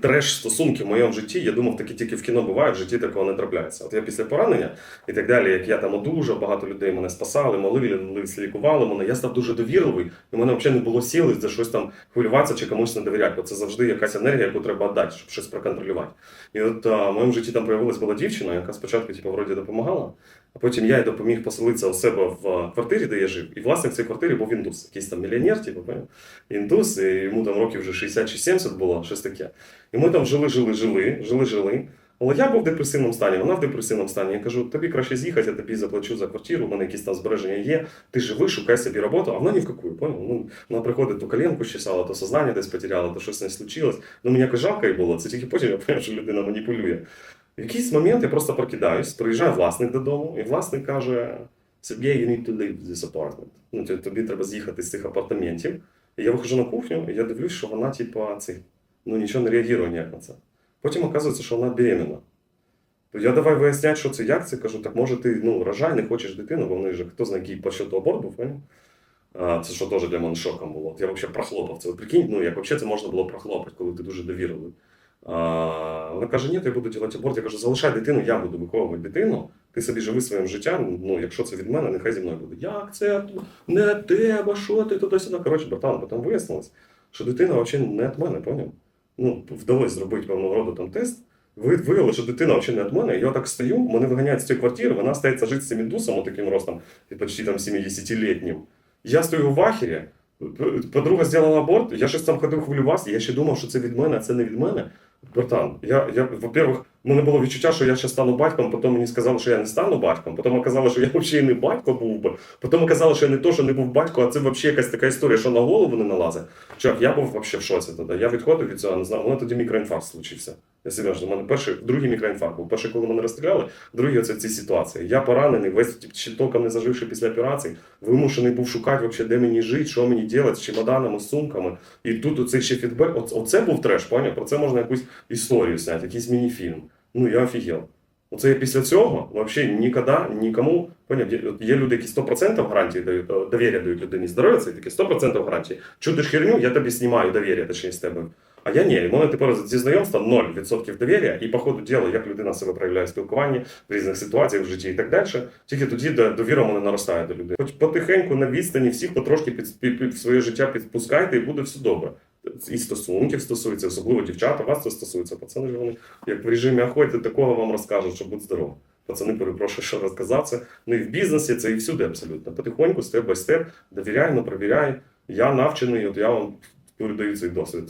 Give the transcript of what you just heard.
треш стосунки в моєму житті. Я думав, такі тільки в кіно бувають, в житті такого не трапляється. От я після поранення і так далі, як я там одужав, багато людей мене спасали, молились, лікували мене. Я став дуже довірливий, і мене взагалі не було сіли за щось там хвилюватися чи комусь не довіряти. Бо це завжди якась енергія, яку треба віддати, щоб щось проконтролювати. І от а, в моєму житті там появилась була дівчина, яка спочатку, типу, вроді допомагала, а потім я їй допоміг поселитися у себе в квартирі, де я жив. І власник цієї квартири був індус, якийсь там мільйонер, типу, індус, і йому там років вже 60 чи 70 було, щось таке. І ми там жили, жили, жили, жили, жили. Але я був в депресивному стані, вона в депресивному стані. Я кажу, тобі краще з'їхати, я тобі заплачу за квартиру, у мене якісь там збереження є. Ти живи, шукай собі роботу, а вона ні в какую, поняв? Ну, вона приходить, то коленку щесала, то сознання десь потеряла, то щось не случилось. Ну, мені якось жалко їй було. Це тільки потім я поняв, що людина маніпулює. В якийсь момент я просто прокидаюсь, приїжджає власник додому, і власник каже: Сергій, you need to leave this apartment. Ну, тобі- треба з'їхати з цих апартаментів. І я виходжу на кухню, і я дивлюсь, що вона, типа, цей, ну нічого не реагує ніяк на це. Потім оказується, що вона беременна. То я давай виясняти, що це, як це. Кажу, так може ти ну, рожай, не хочеш дитину, бо в неї хто знає, який по счету аборт був. Це що теж для мене шоком було. Я взагалі прохлопав це. Прикинь, ну як взагалі це можна було прохлопати, коли ти дуже довірливий. А, вона каже, ні, я буду робити аборт. Я кажу, залишай дитину, я буду виховувати дитину. Ти собі живи своїм життям. Ну, якщо це від мене, нехай зі мною буде. Як це не тебе, що ти туди-сюди. Коротше, братан, потім вияснилось, що дитина взагалі не від мене, поняв? Ну, вдалося зробити певного роду там тест. Ви виявили, що дитина взагалі не від мене. Я так стою, мене виганяють з цієї квартири, вона стається жити з цим індусом, таким ростом, почти там 70-літнім. Я стою в ахері, подруга зробила аборт, я щось там ходив хвилювався, я ще думав, що це від мене, а це не від мене. Братан, я, я во-первых, мене було відчуття, що я ще стану батьком, потім мені сказали, що я не стану батьком, потім казали, що я взагалі не батько був би, потім казали, що я не то, що не був батько, а це взагалі якась така історія, що на голову не налазить. Чувак, я був взагалі в шоці тоді. Я відходив від цього, не знаю, у тоді мікроінфаркт случився. Я серйозно, у мене перший, другий мікроінфаркт був. Перший, коли мене розстріляли, другий оце в цій ситуації. Я поранений, весь ще толком не заживши після операції, вимушений був шукати, вообще, де мені жити, що мені робити з чемоданами, з сумками. І тут оцей ще фідбек, оце, оце був треш, поняв? Про це можна якусь історію зняти, якийсь міні-фільм. Ну я офігел. Оце я після цього взагалі ніколи нікому поняв, є- є люди, які 100% гарантії дають, е, довір'я дають людині здоров'я, це таке 100% гарантії. Чудиш херню, я тобі знімаю довір'я, точніше з тебе. А я ні, у мене тепер зі знайомства 0% довір'я, і по ходу діла, як людина себе проявляє в спілкуванні в різних ситуаціях в житті і так далі. Тільки тоді до- довіра мене наростає до людей. Хоч потихеньку на відстані всіх потрошки під, під, під своє життя підпускайте, і буде все добре. І стосунків стосується, особливо дівчата, вас це стосується. Пацани ж вони як в режимі охоти, такого вам розкажуть, що будь здоров. Пацани, перепрошую, що розказав це. Ну і в бізнесі це і всюди абсолютно. Потихоньку, степ бай степ, довіряй, ну провіряй. Я навчений, от я вам передаю цей досвід.